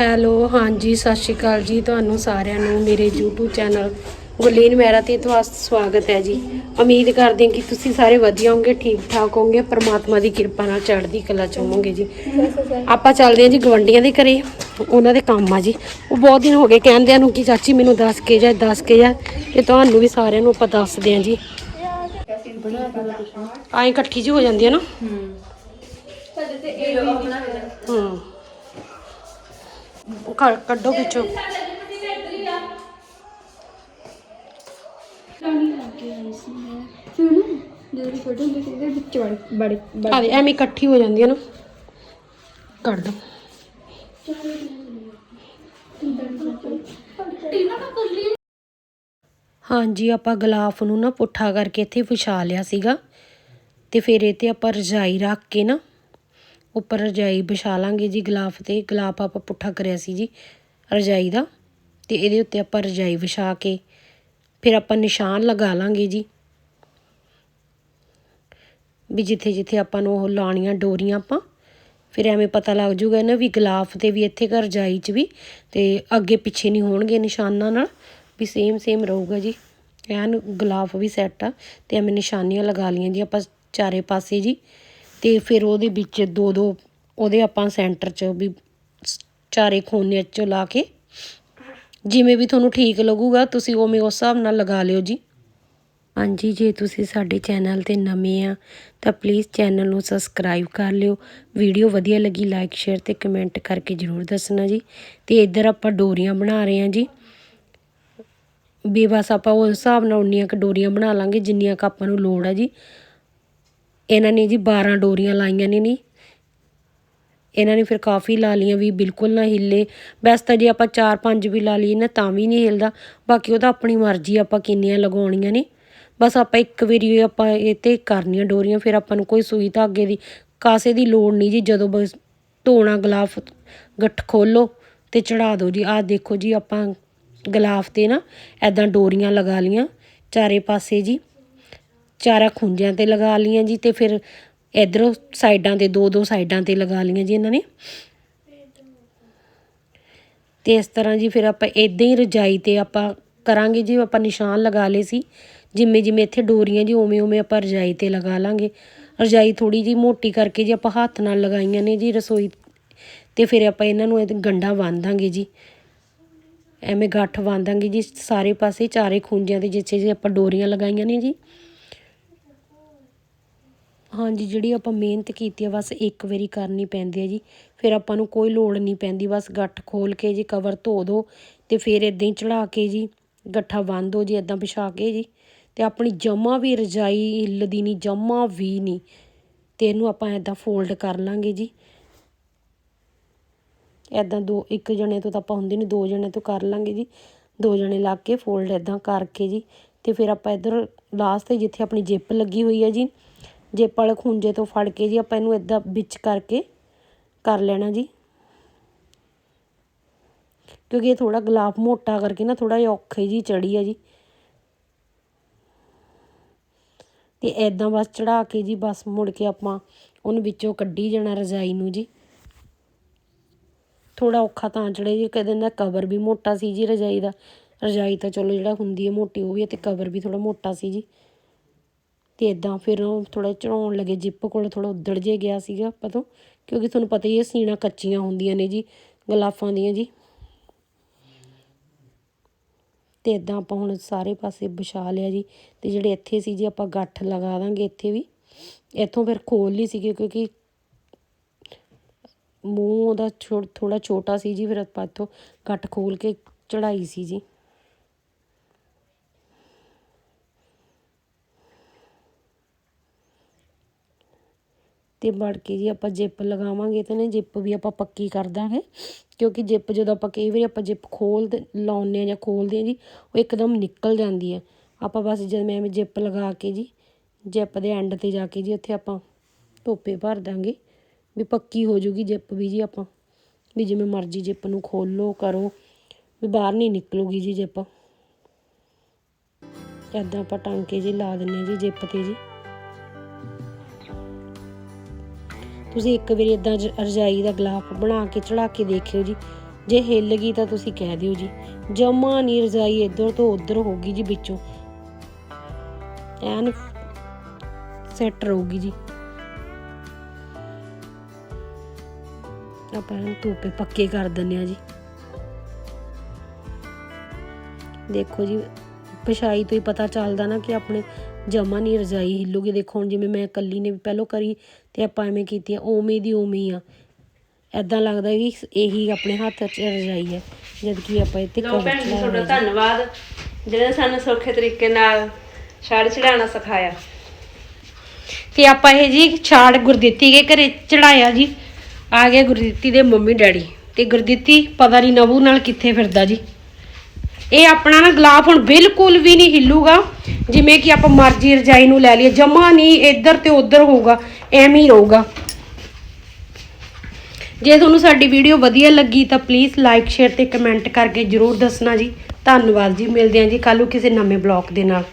Hello ਹਾਂਜੀ ਸਤਿ ਸ਼੍ਰੀ ਅਕਾਲ ਜੀ ਤੁਹਾਨੂੰ ਸਾਰਿਆਂ ਨੂੰ ਮੇਰੇ YouTube ਚੈਨਲ ਗੁਰਲੀਨ ਮਹਿਰਾ ਤੇ ਤੁਹਾਡਾ ਸਵਾਗਤ ਹੈ ਜੀ। ਉਮੀਦ ਕਰਦੇ ਹਾਂ ਕਿ ਤੁਸੀਂ ਸਾਰੇ ਵਧੀਆ ਹੋਵੋਗੇ ਠੀਕ ਠਾਕ ਹੋਵੋਗੇ ਪ੍ਰਮਾਤਮਾ ਦੀ ਕਿਰਪਾ ਨਾਲ ਚੜ੍ਹਦੀ ਕਲਾ ਚ ਹੋਵੋਗੇ ਜੀ। ਆਪਾਂ ਚੱਲਦੇ ਹਾਂ ਜੀ ਗਵੰਡੀਆਂ ਦੇ ਘਰੇ ਉਹਨਾਂ ਦੇ ਕੰਮ ਆ ਜੀ। ਉਹ ਬਹੁਤ ਦਿਨ ਹੋ ਗਏ ਕਹਿੰਦਿਆਂ ਨੂੰ ਕਿ ਚਾਚੀ ਮੈਨੂੰ ਦੱਸ ਕੇ ਜਾ ਦੱਸ ਕੇ ਜਾ ਤੇ ਤੁਹਾਨੂੰ ਵੀ ਸਾਰਿਆਂ ਨੂੰ ਆਪਾਂ ਦੱਸਦੇ ਹਾਂ ਜੀ। ਆਏ ਇਕੱਠੀ ਜੀ ਹੋ ਜਾਂਦੀ ਹੈ ਨਾ? ਹੂੰ। ਕੱਢ- ਕੱਢੋ ਵਿੱਚੋਂ ਫਿਰ ਸੀ ਵਿੱਚ ਵੜ ਬੜੇ ਆ ਦੇ ਐਵੇਂ ਇਕੱਠੀ ਹੋ ਜਾਂਦੀ ਹੈ ਨਾ। ਕੱਢ ਦੋ। ਹਾਂਜੀ ਆਪਾਂ ਗਲਾਫ ਨੂੰ ਨਾ ਪੁੱਠਾ ਕਰਕੇ ਇੱਥੇ ਵਿਛਾ ਲਿਆ ਸੀਗਾ। ਤੇ ਫਿਰ ਇਹ ਤੇ ਆਪਾਂ ਰਜਾਈ ਰੱਖ ਕੇ ਨਾ ਉੱਪਰ ਰਜਾਈ ਵਿਛਾ ਲਾਂਗੇ ਜੀ ਗਲਾਫ ਤੇ। ਗਲਾਫ ਆਪਾਂ ਪੁੱਠਾ ਕਰਿਆ ਸੀ ਜੀ ਰਜਾਈ ਦਾ। ਅਤੇ ਇਹਦੇ ਉੱਤੇ ਆਪਾਂ ਰਜਾਈ ਵਿਛਾ ਕੇ ਫਿਰ ਆਪਾਂ ਨਿਸ਼ਾਨ ਲਗਾ ਲਾਂਗੇ ਜੀ। ਵੀ ਜਿੱਥੇ ਜਿੱਥੇ ਆਪਾਂ ਨੂੰ ਉਹ ਲਾਣੀਆਂ ਡੋਰੀਆਂ ਆਪਾਂ, ਫਿਰ ਐਵੇਂ ਪਤਾ ਲੱਗ ਜੂਗਾ ਨਾ ਵੀ ਗਲਾਫ ਤੇ ਵੀ ਇੱਥੇ ਘਰ ਜਾਈ ਚ ਵੀ ਤੇ ਅੱਗੇ ਪਿੱਛੇ ਨਹੀਂ ਹੋਣਗੇ ਨਿਸ਼ਾਨਾਂ ਨਾਲ। ਵੀ ਸੇਮ ਸੇਮ ਰਹੂਗਾ ਜੀ। ਐਨ ਗਲਾਫ ਵੀ ਸੈੱਟ ਆ ਤੇ ਐਵੇਂ ਨਿਸ਼ਾਨੀਆਂ ਲਗਾ ਲੀਆਂ ਜੀ ਆਪਾਂ ਚਾਰੇ ਪਾਸੇ ਜੀ। ਅਤੇ ਫਿਰ ਉਹਦੇ ਵਿੱਚ ਦੋ ਦੋ ਉਹਦੇ ਆਪਾਂ ਸੈਂਟਰ 'ਚ ਵੀ ਚਾਰੇ ਕੋਨੇ 'ਚ ਲਾ ਕੇ ਜਿਵੇਂ ਵੀ ਤੁਹਾਨੂੰ ਠੀਕ ਲੱਗੂਗਾ ਤੁਸੀਂ ਉਵੇਂ ਉਸ ਹਿਸਾਬ ਨਾਲ ਲਗਾ ਲਿਓ ਜੀ। ਹਾਂਜੀ, ਜੇ ਤੁਸੀਂ ਸਾਡੇ ਚੈਨਲ ਤੇ ਨਵੇਂ ਆ ਤਾਂ ਪਲੀਜ਼ ਚੈਨਲ ਨੂੰ ਸਬਸਕ੍ਰਾਈਬ ਕਰ ਲਿਓ। ਵੀਡੀਓ ਵਧੀਆ ਲੱਗੀ ਲਾਈਕ ਸ਼ੇਅਰ ਤੇ ਕਮੈਂਟ ਕਰਕੇ ਜਰੂਰ ਦੱਸਣਾ ਜੀ। ਤੇ ਇੱਧਰ ਆਪਾਂ ਡੋਰੀਆਂ ਬਣਾ ਰਹੇ ਹਾਂ ਜੀ। ਵੀ ਬਸ ਆਪਾਂ ਉਸ ਹਿਸਾਬ ਨਾਲ ਉਨੀਆਂ ਕ ਡੋਰੀਆਂ ਬਣਾ ਲਾਂਗੇ ਜਿੰਨੀਆਂ ਕ ਆਪਾਂ ਨੂੰ ਲੋੜ ਆ ਜੀ। ਇਹਨਾਂ ਨੇ ਜੀ 12 ਡੋਰੀਆਂ ਲਾਈਆਂ ਨੇ ਨੀ। ਇਹਨਾਂ ਨੇ ਫਿਰ ਕਾਫੀ ਲਾ ਲੀਆਂ ਵੀ ਬਿਲਕੁਲ ਨਾ ਹਿੱਲੇ। ਵੈਸੇ ਤਾਂ ਜੇ ਆਪਾਂ 4-5 ਵੀ ਲਾ ਲਈਏ ਨਾ ਤਾਂ ਵੀ ਨਹੀਂ ਹਿਲਦਾ। ਬਾਕੀ ਉਹ ਤਾਂ ਆਪਣੀ ਮਰਜ਼ੀ ਆਪਾਂ ਕਿੰਨੀਆਂ ਲਗਾਉਣੀਆਂ ਨੇ। ਬਸ ਆਪਾਂ ਇੱਕ ਵਾਰੀ ਆਪਾਂ ਇਹ ਤੇ ਕਰਨੀਆਂ ਡੋਰੀਆਂ, ਫਿਰ ਆਪਾਂ ਨੂੰ ਕੋਈ ਸੂਈ ਧਾਗੇ ਦੀ ਕਾਸੇ ਦੀ ਲੋੜ ਨਹੀਂ ਜੀ। ਜਦੋਂ ਬਸ ਧੋਣਾ ਗਲਾਫ ਗੱਠ ਖੋਲੋ ਤੇ ਚੜਾ ਦਿਓ ਜੀ। ਆਹ ਦੇਖੋ ਜੀ ਆਪਾਂ ਗਲਾਫ ਤੇ ਨਾ ਐਦਾਂ ਡੋਰੀਆਂ ਲਗਾ ਲੀਆਂ ਚਾਰੇ ਪਾਸੇ ਜੀ। ਚਾਰਾ ਖੁੰਝਿਆਂ ਤੇ ਲਗਾ ਲਈਆਂ ਜੀ ਤੇ ਫਿਰ ਇਧਰੋਂ ਸਾਈਡਾਂ ਤੇ ਦੋ ਦੋ ਸਾਈਡਾਂ ਤੇ ਲਗਾ ਲਈਆਂ ਜੀ ਇਹਨਾਂ ਨੇ। ਤੇ ਇਸ ਤਰ੍ਹਾਂ ਜੀ ਫਿਰ ਆਪਾਂ ਇਦਾਂ ਹੀ ਰਜਾਈ ਤੇ ਆਪਾਂ ਕਰਾਂਗੇ ਜੀ, ਆਪਾਂ ਨਿਸ਼ਾਨ ਲਗਾ ਲਏ ਸੀ। ਜਿਵੇਂ ਜਿਵੇਂ ਇੱਥੇ ਡੋਰੀਆਂ ਜੀ, ਉਵੇਂ ਉਵੇਂ ਆਪਾਂ ਰਜਾਈ ਤੇ ਲਗਾ ਲਾਂਗੇ। ਰਜਾਈ ਥੋੜੀ ਜੀ ਮੋਟੀ ਕਰਕੇ ਜੀ ਆਪਾਂ ਹੱਥ ਨਾਲ ਲਗਾਈਆਂ ਨੇ ਜੀ ਰਸੋਈ ਤੇ ਫਿਰ ਆਪਾਂ ਇਹਨਾਂ ਨੂੰ ਇਹ ਗੰਡਾ ਬੰਨ੍ਹ ਦਾਂਗੇ ਜੀ। ਐਵੇਂ ਗੱਠ ਬੰਨ੍ਹ ਦਾਂਗੇ ਜੀ ਸਾਰੇ ਪਾਸੇ, ਚਾਰੇ ਖੁੰਝਿਆਂ ਤੇ ਜਿੱਥੇ ਜੀ ਆਪਾਂ ਡੋਰੀਆਂ ਲਗਾਈਆਂ ਨੇ ਜੀ। ਹਾਂਜੀ, ਜਿਹੜੀ ਆਪਾਂ ਮਿਹਨਤ ਕੀਤੀ ਆ, ਬਸ ਇੱਕ ਵਾਰੀ ਕਰਨੀ ਪੈਂਦੀ ਹੈ ਜੀ। ਫਿਰ ਆਪਾਂ ਨੂੰ ਕੋਈ ਲੋੜ ਨਹੀਂ ਪੈਂਦੀ, ਬਸ ਗੱਠ ਖੋਲ੍ਹ ਕੇ ਜੀ, ਕਵਰ ਧੋ ਦਿਓ ਅਤੇ ਫਿਰ ਇੱਦਾਂ ਹੀ ਚੜ੍ਹਾ ਕੇ ਜੀ, ਗੱਠਾ ਬੰਨ੍ਹ ਦਿਓ ਜੀ ਇੱਦਾਂ ਵਿਛਾ ਕੇ ਜੀ। ਅਤੇ ਆਪਣੀ ਜਮਾ ਵੀ ਰਜਾਈ ਹਿੱਲਦੀ ਨਹੀਂ, ਜਮਾ ਵੀ ਨਹੀਂ ਅਤੇ ਇਹਨੂੰ ਆਪਾਂ ਇੱਦਾਂ ਫੋਲਡ ਕਰ ਲਾਂਗੇ ਜੀ। ਇੱਦਾਂ ਦੋ, ਇੱਕ ਜਣੇ ਤੋਂ ਤਾਂ ਆਪਾਂ ਹੁੰਦੇ ਨਹੀਂ, ਦੋ ਜਣੇ ਤੋਂ ਕਰ ਲਾਂਗੇ ਜੀ। ਦੋ ਜਣੇ ਲੱਗ ਕੇ ਫੋਲਡ ਇੱਦਾਂ ਕਰਕੇ ਜੀ। ਅਤੇ ਫਿਰ ਆਪਾਂ ਇੱਧਰ ਲਾਸਟ ਤੇ ਜਿੱਥੇ ਆਪਣੀ ਜਿੱਪ ਲੱਗੀ ਹੋਈ ਹੈ ਜੀ ਜਿੱਪ ਵਾਲੇ ਖੁੰਝੇ ਤੋਂ ਫੜ ਕੇ ਜੀ ਆਪਾਂ ਇਹਨੂੰ ਇਦਾਂ ਵਿੱਚ ਕਰਕੇ ਕਰ ਲੈਣਾ ਜੀ। ਕਿਉਂਕਿ ਇਹ ਥੋੜਾ ਗਲਾਫ ਮੋਟਾ ਕਰਕੇ ਨਾ ਥੋੜਾ ਜਿਹਾ ਔਖੇ ਜੀ ਚੜੀ ਹੈ ਜੀ। ਤੇ ਇਦਾਂ ਬਸ ਚੜਾ ਕੇ ਜੀ ਬਸ ਮੁੜ ਕੇ ਆਪਾਂ ਉਹਨੂੰ ਵਿੱਚੋਂ ਕੱਢੀ ਜਾਣਾ ਰਜਾਈ ਨੂੰ ਜੀ। ਥੋੜਾ ਔਖਾ ਤਾਂ ਚੜੇ ਜੀ, ਕਦੇ ਦਾ ਕਵਰ ਵੀ ਮੋਟਾ ਸੀ ਜੀ ਰਜਾਈ ਦਾ। ਰਜਾਈ ਤਾਂ ਚਲੋ ਜਿਹੜਾ ਹੁੰਦੀ ਹੈ ਮੋਟੀ, ਉਹ ਵੀ ਹੈ ਤੇ ਕਵਰ ਵੀ ਥੋੜਾ ਮੋਟਾ ਸੀ ਜੀ। ਅਤੇ ਇੱਦਾਂ ਫਿਰ ਉਹ ਥੋੜ੍ਹਾ ਚੜਾਉਣ ਲੱਗੇ, ਜਿੱਪ ਕੋਲ ਥੋੜ੍ਹਾ ਉੱਧੜ ਜੇ ਗਿਆ ਸੀਗਾ ਪਤੋਂ, ਕਿਉਂਕਿ ਤੁਹਾਨੂੰ ਪਤਾ ਹੀ ਹੈ ਸੀਣਾ ਕੱਚੀਆਂ ਹੁੰਦੀਆਂ ਨੇ ਜੀ, ਗਲਾਫਾਂ ਦੀਆਂ ਜੀ। ਤੇ ਇਦਾਂ ਆਪਾਂ ਹੁਣ ਸਾਰੇ ਪਾਸੇ ਵਿਛਾ ਲਿਆ ਜੀ, ਤੇ ਜਿਹੜੇ ਇੱਥੇ ਸੀ ਜੀ ਆਪਾਂ ਗੱਠ ਲਗਾ ਦਾਂਗੇ ਇੱਥੇ ਵੀ। ਇੱਥੋਂ ਫਿਰ ਖੋਲ ਲਈ ਸੀਗੀ ਕਿਉਂਕਿ ਮੂੰਹ ਉਹਦਾ ਥੋੜਾ ਛੋਟਾ ਸੀ ਜੀ, ਫਿਰ ਆਪਾਂ ਇੱਥੋਂ ਗੱਠ ਖੋਲ ਕੇ ਚੜਾਈ ਸੀ ਜੀ। ਅਤੇ ਮੜ ਕੇ ਜੀ ਆਪਾਂ ਜਿੱਪ ਲਗਾਵਾਂਗੇ ਤਾਂ ਨਾ ਜਿੱਪ ਵੀ ਆਪਾਂ ਪੱਕੀ ਕਰ ਦਾਂਗੇ। ਕਿਉਂਕਿ ਜਿੱਪ ਜਦੋਂ ਆਪਾਂ ਕਈ ਵਾਰੀ ਆਪਾਂ ਜਿੱਪ ਖੋਲ ਲਾਉਂਦੇ ਹਾਂ ਜਾਂ ਖੋਲਦੇ ਹਾਂ ਜੀ, ਉਹ ਇੱਕਦਮ ਨਿਕਲ ਜਾਂਦੀ ਹੈ। ਆਪਾਂ ਬਸ ਜਦ ਮੈਂ ਐਵੇਂ ਜਿੱਪ ਲਗਾ ਕੇ ਜੀ, ਜਿੱਪ ਦੇ ਐਂਡ ਤੇ ਜਾ ਕੇ ਜੀ ਉੱਥੇ ਆਪਾਂ ਟੋਪੇ ਭਰ ਦਾਂਗੇ ਵੀ ਪੱਕੀ ਹੋ ਜੂਗੀ ਜਿੱਪ ਵੀ ਜੀ ਆਪਾਂ। ਵੀ ਜਿਵੇਂ ਮਰਜ਼ੀ ਜਿੱਪ ਨੂੰ ਖੋਲੋ, ਕਰੋ, ਵੀ ਬਾਹਰ ਨਹੀਂ ਨਿਕਲੂਗੀ ਜੀ ਜਿੱਪ। ਇੱਦਾਂ ਆਪਾਂ ਟਾਂਕੇ ਜੀ ਲਾ ਦਿੰਨੇ ਜੀ ਜਿੱਪ ਤੇ ਜੀ। ਤੁਸੀਂ ਇੱਕ ਵਾਰੀ ਇਦਾਂ ਰਜਾਈ ਦਾ ਗਲਾਫ ਬਣਾ ਕੇ ਚੜਾ ਕੇ ਦੇਖਿਓ ਜੀ। ਜੇ ਹਿੱਲ ਗਈ ਤਾਂ ਤੁਸੀਂ ਕਹਿ ਦਿਓ ਜੀ, ਜਮਾ ਨਹੀਂ ਰਜਾਈ ਇੱਧਰ ਤੋਂ ਉੱਧਰ ਹੋਗੀ ਜੀ ਵਿੱਚੋਂ। ਐਨ ਸੈੱਟ ਰਹੂਗੀ ਜੀ। ਆਪਾਂ ਇਹਨੂੰ ਧੁੱਪੇ ਪੱਕੇ ਕਰ ਦਿੰਨੇ ਆ ਜੀ। ਦੇਖੋ ਜੀ ਪਛਾਈ ਤੋਂ ਹੀ ਪਤਾ ਚੱਲਦਾ ਨਾ ਕਿ ਆਪਣੇ ਜਮਾ ਨਹੀਂ ਰਜਾਈ ਹਿੱਲੂਗੀ। ਦੇਖੋ ਹੁਣ ਜਿਵੇਂ ਮੈਂ ਕੱਲੀ ਨੇ ਪਹਿਲੋਂ ਕਰੀ ਤੇ ਆਪਾਂ ਐਵੇਂ ਕੀਤੀ ਆ ਉਵੇਂ ਦੀ ਉਵੇਂ ਹੀ ਆ। ਐਦਾਂ ਲੱਗਦਾ ਵੀ ਇਹੀ ਆਪਣੇ ਹੱਥ 'ਚ ਰਜਾਈ ਹੈ ਜਦ ਕਿ ਆਪਾਂ ਇੱਥੇ ਲੋ ਭੈਣ ਜੀ ਤੁਹਾਡਾ। ਧੰਨਵਾਦ। ਜਿਹਨੇ ਸਾਨੂੰ ਸੌਖੇ ਤਰੀਕੇ ਨਾਲ ਛੜ ਚੜਾਉਣਾ ਸਿਖਾਇਆ। ਤੇ ਆਪਾਂ ਇਹ ਜੀ ਛਾੜ ਗੁਰਦਿੱਤੀ ਦੇ ਘਰੇ ਚੜਾਇਆ ਜੀ। ਆ ਗਿਆ ਗੁਰਦਿੱਤੀ ਦੇ ਮੰਮੀ ਡੈਡੀ। ਤੇ ਗੁਰਦਿੱਤੀ ਪਤਾ ਨਹੀਂ ਨਵੂ ਨਾਲ ਕਿੱਥੇ ਫਿਰਦਾ ਜੀ। ਇਹ ਆਪਣਾ ਨਾ ਗਲਾਫ ਹੁਣ ਬਿਲਕੁਲ ਵੀ ਨਹੀਂ ਹਿੱਲੂਗਾ। ਜਿਵੇਂ ਕਿ ਆਪਾਂ ਮਰਜ਼ੀ ਰਜਾਈ ਨੂੰ ਲੈ ਲਈਏ, ਜਮਾ ਨਹੀਂ ਇੱਧਰ ਤੇ ਉੱਧਰ ਹੋਊਗਾ, ਐਵੇਂ ਹੀ ਰਹੂਗਾ। ਜੇ ਤੁਹਾਨੂੰ ਸਾਡੀ ਵੀਡੀਓ ਵਧੀਆ ਲੱਗੀ ਤਾਂ ਪਲੀਜ਼ ਲਾਈਕ ਸ਼ੇਅਰ ਤੇ ਕਮੈਂਟ ਕਰਕੇ ਜਰੂਰ ਦੱਸਣਾ ਜੀ। ਧੰਨਵਾਦ ਜੀ, ਮਿਲਦੇ ਹਾਂ ਜੀ ਕੱਲ੍ਹ ਨੂੰ ਕਿਸੇ ਨਵੇਂ ਬਲੌਗ ਦੇ ਨਾਲ।